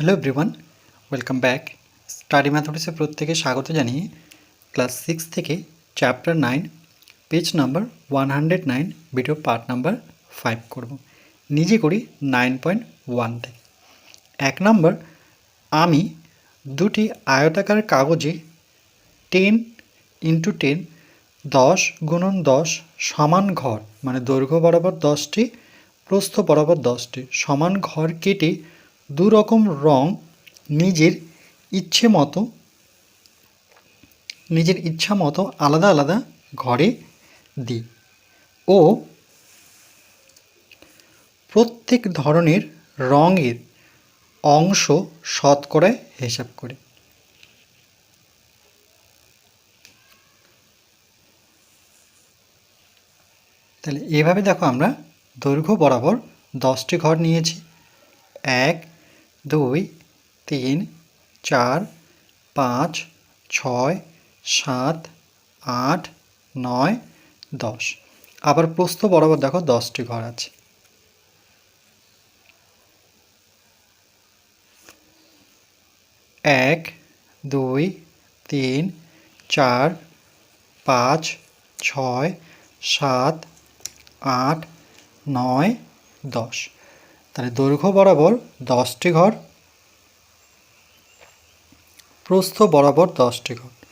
Hello everyone welcome back study ম্যাথমেটিক্সে প্রত্যেকে স্বাগত জানিয়ে ক্লাস সিক্স থেকে chapter nine page number one hundred nine video part number five করব। নিজে করি নাইন পয়েন্ট ওয়ান থেকে এক নম্বর আমি দুটি আয়তাকার কাগজে টেন ইন্টু টেন দশ গুণন দশ সমান ঘর মানে দৈর্ঘ্য বরাবর দশটি, প্রস্থ বরাবর দশটি সমান ঘর কেটে দু রকম রং নিজের ইচ্ছে মতো, নিজের ইচ্ছা মতো আলাদা আলাদা ঘরে দিই। ও প্রত্যেক ধরনের রঙের অংশ শতকরায় হিসাব করে। তাহলে এভাবে দেখো আমরা দৈর্ঘ্য বরাবর দশটি ঘর নিয়েছি। এক দুই, তিন, চার, পাঁচ, ছয়, সাত, আট, নয়, দশ। আবার প্রস্থ বরাবর দেখো দশটি ঘর আছে। এক, দুই, তিন, চার, পাঁচ, ছয়, সাত, আট, নয়, দশ। তাহলে দৈর্ঘ্য বরাবর দশটি ঘর, প্রস্থ বরাবর দশটি ঘর।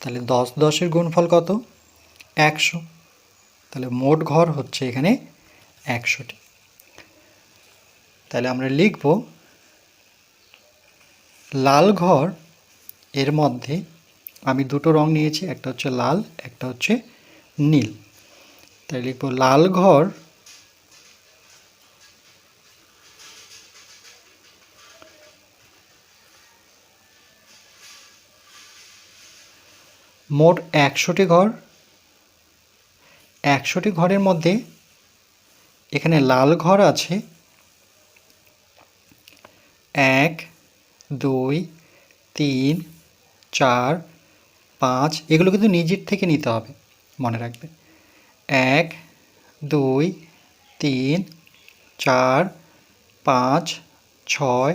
তাহলে দশ দশের গুণফল কত? একশো। তাহলে মোট ঘর হচ্ছে এখানে একশোটি। তাহলে আমরা লিখব, লাল ঘর এর মধ্যে আমি দুটো রং নিয়েছি, একটা হচ্ছে লাল, একটা হচ্ছে নীল। তাই লিখব লাল ঘর মোট একশোটি ঘর। একশোটি ঘরের মধ্যে এখানে লাল ঘর আছে। এক, দুই, তিন, চার, পাঁচ, এগুলো কিন্তু নিজের থেকে নিতে হবে, মনে রাখবে। এক, দুই, তিন, চার, পাঁচ, ছয়,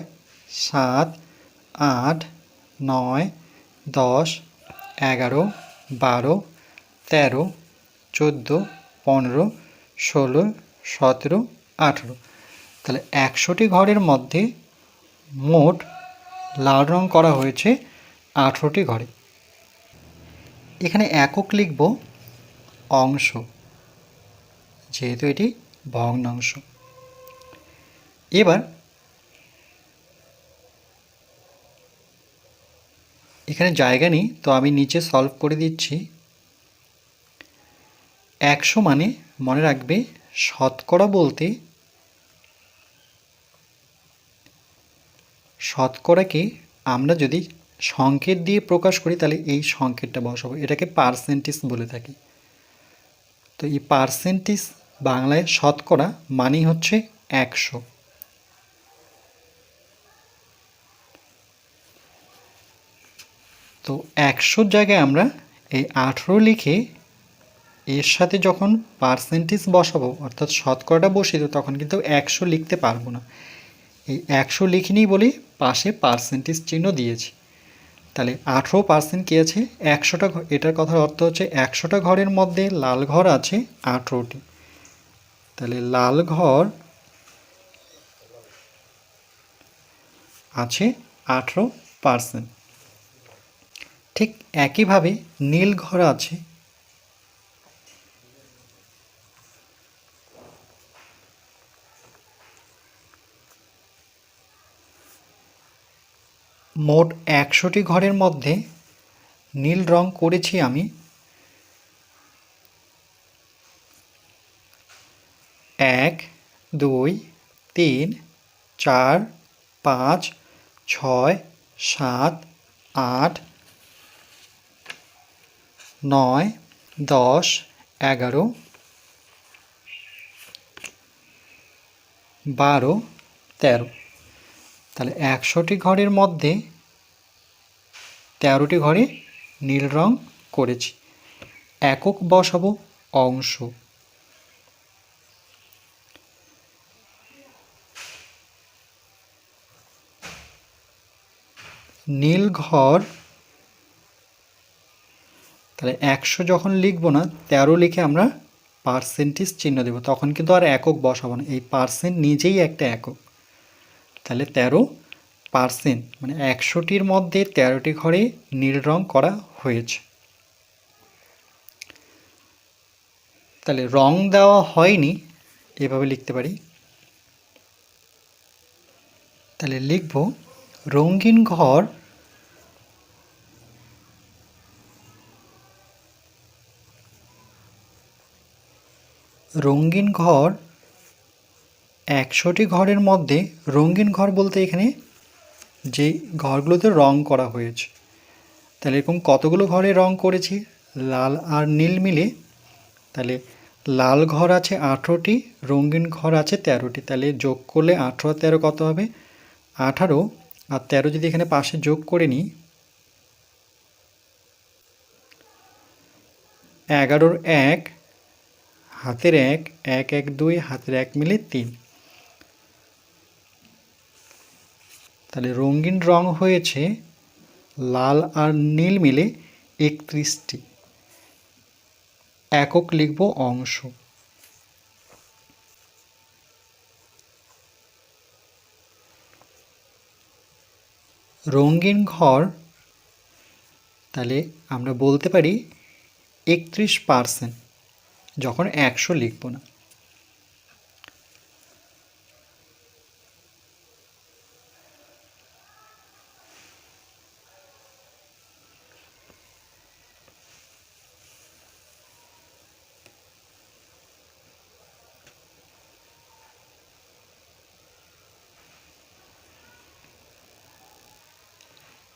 সাত, আট, নয়, দশ এগারো, বারো, তেরো, চোদ্দ, পনেরো, ষোলো, সতেরো, আঠেরো। তাহলে একশোটি ঘরের মধ্যে মোট লাল রং করা হয়েছে আঠেরোটি ঘরে। এখানে একক লিখব অংশ, যেহেতু এটি ভগ্নাংশ। এবার এখানে জায়গা নেই, তো আমি নিচে সলভ করে দিচ্ছি। একশো মানে মনে রাখবে শতকরা বলতে শতকরাকে আমরা যদি সংকেত দিয়ে প্রকাশ করি, তাহলে এই সংকেতটা বসাবো। এটাকে পার্সেন্টেজ বলে থাকি। তো এই পার্সেন্টেজ বাংলায় শতকরা মানেই হচ্ছে একশো। তো একশোর জায়গায় আমরা এই আঠেরো লিখে এর সাথে যখন পার্সেন্টেজ বসাবো, অর্থাৎ শতকরাটা বসিয়ে দেবো, তখন কিন্তু একশো লিখতে পারব না। এই একশো লিখিনি বলে, পাশে পার্সেন্টেজ চিহ্ন দিয়েছি। তাহলে আঠেরো পার্সেন্ট কী আছে? একশোটা এটার কথার অর্থ হচ্ছে একশোটা ঘরের মধ্যে লাল ঘর আছে আঠেরোটি। তাহলে লাল ঘর আছে আঠেরো পার্সেন্ট ঠিক একইভাবে নীল ঘর আছে। মোট একশোটি ঘরের মধ্যে নীল রং করেছি আমি। এক, দুই, তিন, চার, পাঁচ, ছয়, সাত, আট নয়, দশ, এগারো, বারো, তেরো। তাহলে একশোটি ঘরের মধ্যে তেরোটি ঘরে নীল রং করেছি। একক বসাবো অংশ। নীল ঘর তাহলে একশো যখন লিখব না, তেরো লিখে আমরা পার্সেন্টেজ চিহ্ন দেবো। তখন কিন্তু আর একক বসাবো না। এই পার্সেন্ট নিজেই একটা একক। তাহলে তেরো পার্সেন্ট মানে একশোটির মধ্যে তেরোটি ঘরে নীল রং করা হয়েছে। তাহলে রং দেওয়া হয়নি, এভাবে লিখতে পারি। তাহলে লিখব, রঙিন ঘর রঙিন ঘর, একশোটি ঘরের মধ্যে রঙিন ঘর বলতে এখানে যে ঘরগুলোতে রং করা হয়েছে। তাহলে এরকম কতগুলো ঘরে রং করেছি? লাল আর নীল মিলে। তাহলে লাল ঘর আছে আঠেরোটি, রঙিন ঘর আছে তেরোটি। তাহলে যোগ করলে আঠেরো আর তেরো কত হবে? আঠারো। আর তেরো যদি এখানে পাশে যোগ করে নিই, এগারোর এক হাতের এক এক এক, দুই, হাতের এক মিলে তিন। তাহলে রঙিন রং হয়েছে, লাল আর নীল মিলে একত্রিশটি। একক লিখব অংশ। রঙিন ঘর, তাহলে আমরা বলতে পারি একত্রিশ পার্সেন্ট। যখন একশো লিখব না।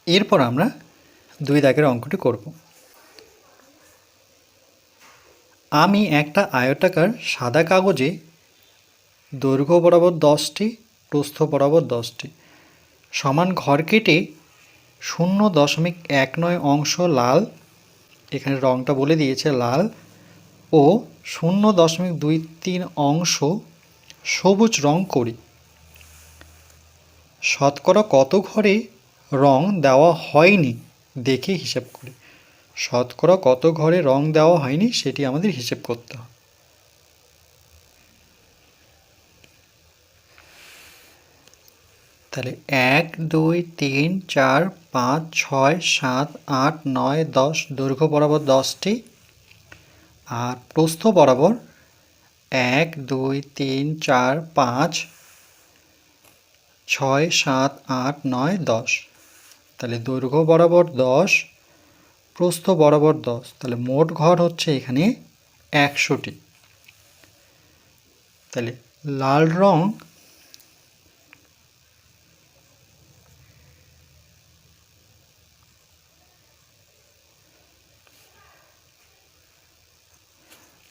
এরপর আমরা দুই দাগের অঙ্কটি করব। আমি একটা আয়তাকার সাদা কাগজে দৈর্ঘ্য বরাবর দশটি, প্রস্থ বরাবর দশটি, সমান ঘর কেটে শূন্য দশমিক এক নয় অংশ লাল, এখানে রংটা বলে দিয়েছে লাল, ও শূন্য দশমিক দুই তিন অংশ সবুজ রং করি। শতকরা কত ঘরে রং দেওয়া হয়নি দেখে হিসাব করি। শতকরা কত ঘরে রং দেওয়া হয়নি সেটি আমাদের হিসেব করতে হবে। তাহলে এক, দুই, তিন, চার, পাঁচ, ছয়, সাত, আট, নয়, দশ, দৈর্ঘ্য বরাবর দশটি আর প্রস্থ বরাবর এক, দুই, তিন, চার, পাঁচ, ছয়, সাত, আট, নয়, দশ। তাহলে দৈর্ঘ্য বরাবর দশ প্রস্থ বরাবর দশ, তাহলে মোট ঘর হচ্ছে এখানে একশোটি। তাহলে লাল রং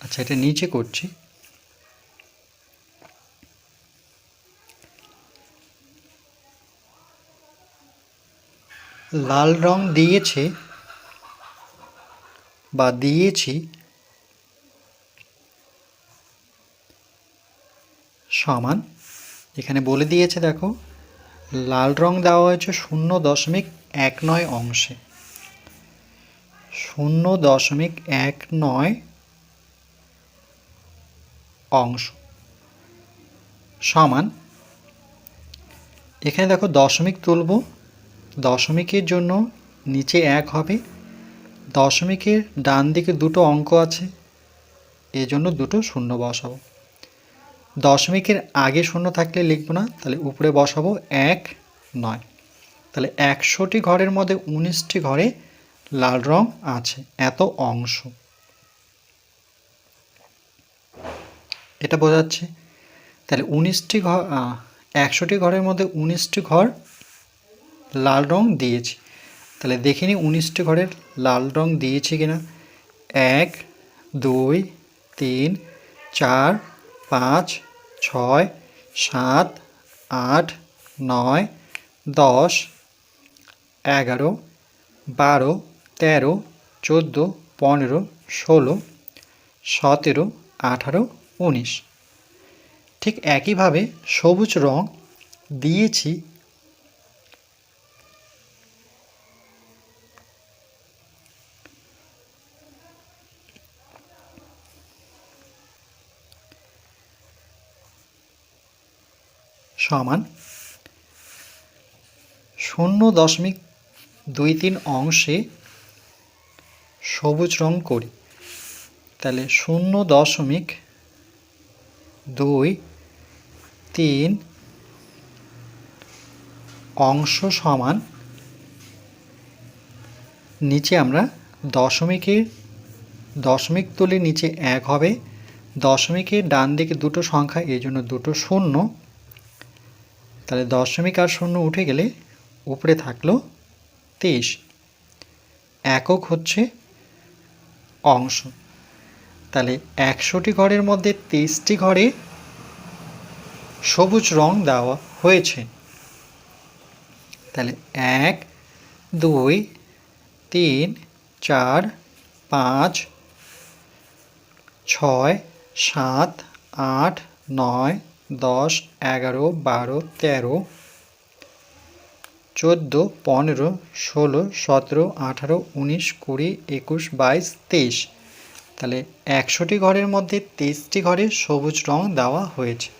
আচ্ছা এটা নিচে করছি। লাল রং দিয়েছে বা দিয়েছি, সমান, এখানে বলে দিয়েছে দেখো, লাল রং দেওয়া হয়েছে শূন্য দশমিক এক নয় অংশে। শূন্য দশমিক এক নয় অংশ। সমান, এখানে দেখো দশমিক তুলব, দশমিকের জন্য নিচে এক হবে দশমিকের ডান দিকে দুটো অঙ্ক আছে, এজন্য দুটো শূন্য বসাবো। দশমিকের আগে শূন্য থাকলে লিখব না, তাহলে উপরে বসাবো এক, নয়। তাহলে একশোটি ঘরের মধ্যে উনিশটি ঘরে লাল রং আছে, এত অংশ। এটা বোঝাচ্ছে, তাহলে উনিশটি ঘর একশোটি ঘরের মধ্যে উনিশটি ঘর লাল রং দিয়েছি। তাহলে দেখে নিই উনিশটি ঘরের লাল রং দিয়েছি কিনা। এক, দুই, তিন, চার, পাঁচ, ছয়, সাত, আট, নয়, দশ, এগারো, বারো, তেরো, চোদ্দ, পনেরো, ষোলো, সতেরো, আঠারো, উনিশ। ঠিক একইভাবে সবুজ রং দিয়েছি সমান শূন্য দশমিক দুই তিন অংশে সবুজ রং করি। তাহলে শূন্য দশমিক দুই তিন অংশ সমান নিচে আমরা দশমিকের দশমিক তুলে নিচে এক হবে। দশমিকের ডান দিকে দুটো সংখ্যা, এই জন্য দুটো শূন্য। তাহলে দশমিক আর শূন্য উঠে গেলে উপরে থাকল তেইশ। একক হচ্ছে অংশ। তাহলে একশোটি ঘরের মধ্যে তেইশটি ঘরে সবুজ রং দেওয়া হয়েছে। তাহলে এক, দুই, তিন, চার, পাঁচ, ছয়, সাত, আট, নয় দশ, এগারো, বারো, তেরো, চোদ্দ, পনেরো, ষোলো, সতেরো, আঠারো, উনিশ, কুড়ি, একুশ, বাইশ, তেইশ। তাহলে একশোটি ঘরের মধ্যে তেইশটি ঘরে সবুজ রং দেওয়া হয়েছে।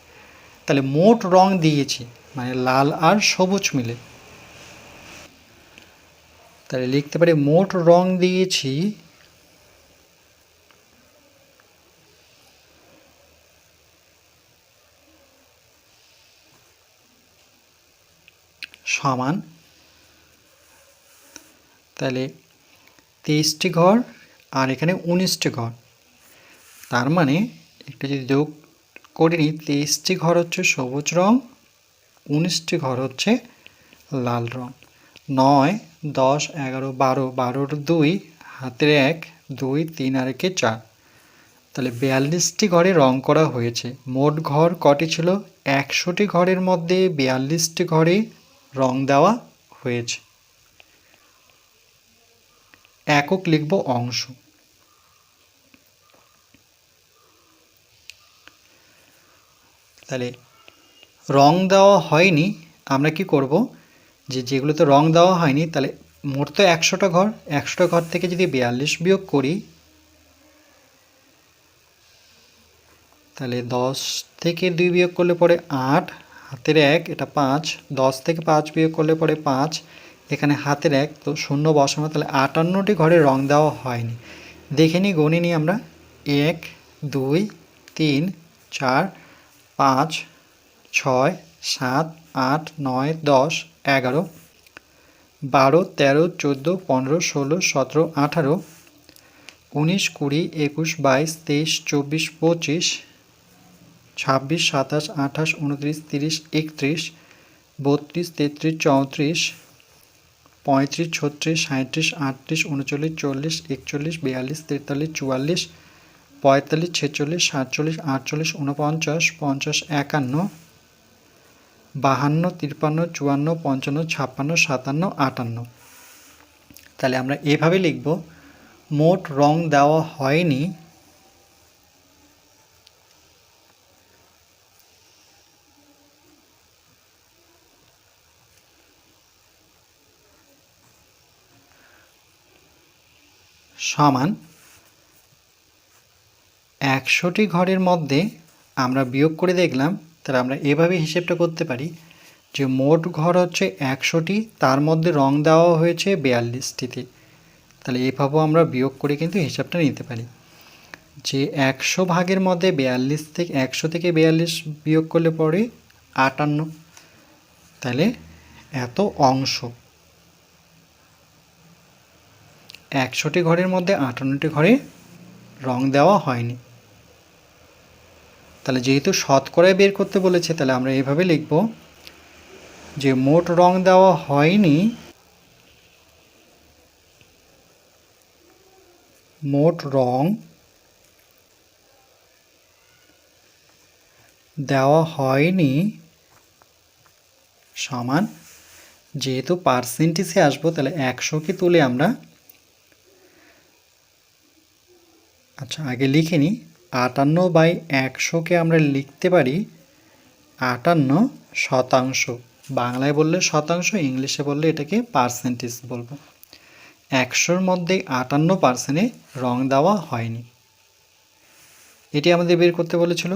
তাহলে মোট রং দিয়েছি মানে লাল আর সবুজ মিলে। তাহলে লিখতে পারি মোট রং দিয়েছি সমান। তাহলে তেইশটি ঘর আর এখানে উনিশটি ঘর। তার মানে একটু যদি যোগ করে নিই, তেইশটি ঘর হচ্ছে সবুজ রং, উনিশটি ঘর হচ্ছে লাল রং। নয়, দশ, এগারো, বারো, বারোর দুই, হাতের এক, দুই, তিন, আর একে চার। তাহলে বিয়াল্লিশটি ঘরে রং করা হয়েছে। মোট ঘর কটি ছিল? একশোটি ঘরের মধ্যে বিয়াল্লিশটি ঘরে রং দেওয়া হয়েছে। একক লিখব অংশ। তাহলে রং দেওয়া হয়নি, আমরা কি করব? যে যেগুলোতে রং দেওয়া হয়নি, তাহলে মোট তো একশোটা ঘর। একশোটা ঘর থেকে যদি বিয়াল্লিশ বিয়োগ করি, তাহলে দশ থেকে দুই বিয়োগ করলে পরে আট হাতের এক, এটা পাঁচ, দশ থেকে পাঁচ বিয়োগ করলে পরে পাঁচ। এখানে হাতের এক, তো শূন্য বসানো, তাহলে আটান্নটি ঘরে রং দেওয়া হয়নি। দেখে নিই গণে নিই আমরা। এক, দুই, তিন, চার, পাঁচ, ছয়, সাত, আট, নয়, দশ, এগারো, বারো, তেরো, চোদ্দ, পনেরো, ষোলো, সতেরো, আঠারো, উনিশ, কুড়ি, একুশ, বাইশ, তেইশ, চব্বিশ, পঁচিশ ছাব্বিশ, সাতাশ, আঠাশ, উনত্রিশ, তিরিশ, একত্রিশ, বত্রিশ, তেত্রিশ, চৌত্রিশ, পঁয়ত্রিশ, ছত্রিশ সাঁত্রিশ আটত্রিশ, উনচল্লিশ, চল্লিশ, একচল্লিশ, বিয়াল্লিশ, তেতাল্লিশ, চুয়াল্লিশ, পঁয়তাল্লিশ, ছেচল্লিশ, সাতচল্লিশ, আটচল্লিশ উনপঞ্চাশ পঞ্চাশ, একান্ন, বাহান্ন, তিপ্পান্ন, চুয়ান্ন, পঞ্চান্ন, ছাপ্পান্ন, সাতান্ন, আটান্ন। তাহলে আমরা এভাবে লিখব, মোট রং দেওয়া হয়নি সমান একশোটি ঘরের মধ্যে আমরা বিয়োগ করে দেখলাম, তাহলে আমরা এভাবে হিসেবটা করতে পারি যে মোট ঘর হচ্ছে একশোটি, তার মধ্যে রং দেওয়া হয়েছে বিয়াল্লিশটিতে। তাহলে এভাবেও আমরা বিয়োগ করে কিন্তু হিসাবটা নিতে পারি। যে একশো ভাগের মধ্যে বিয়াল্লিশ থেকে, একশো থেকে বিয়াল্লিশ বিয়োগ করলে পরে আটান্ন। তাহলে এত অংশ। একশোটি ঘরের মধ্যে আটান্নটি ঘরে রং দেওয়া হয়নি। তাহলে যেহেতু শতকরায় বের করতে বলেছে, তাহলে আমরা এভাবে লিখব যে মোট রং দেওয়া হয়নি, মোট রং দেওয়া হয়নি সমান, যেহেতু পার্সেন্টেজে আসব, তাহলে একশোকে তুলে আমরা আচ্ছা আগে লিখে নিই। আটান্ন বাই একশোকে আমরা লিখতে পারি আটান্ন শতাংশ। বাংলায় বললে শতাংশ, ইংলিশে বললে এটাকে পার্সেন্টেজ বলব। একশোর মধ্যে আটান্ন পার্সেন্টে রং দেওয়া হয়নি। এটি আমাদের বের করতে বলেছিল।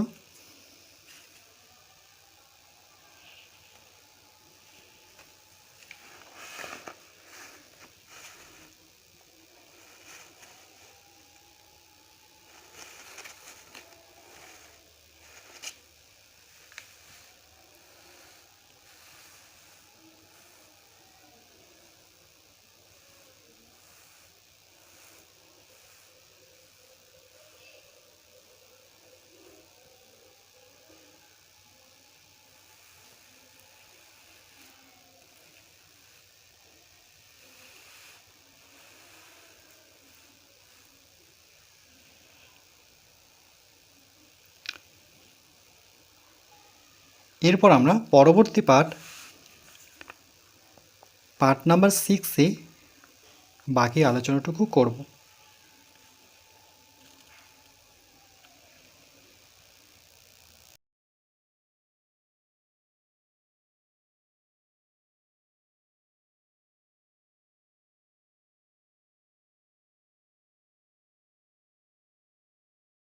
এরপর আমরা পরবর্তী পাঠ পার্ট নাম্বার সিক্সে বাকি আলোচনাটুকু করব।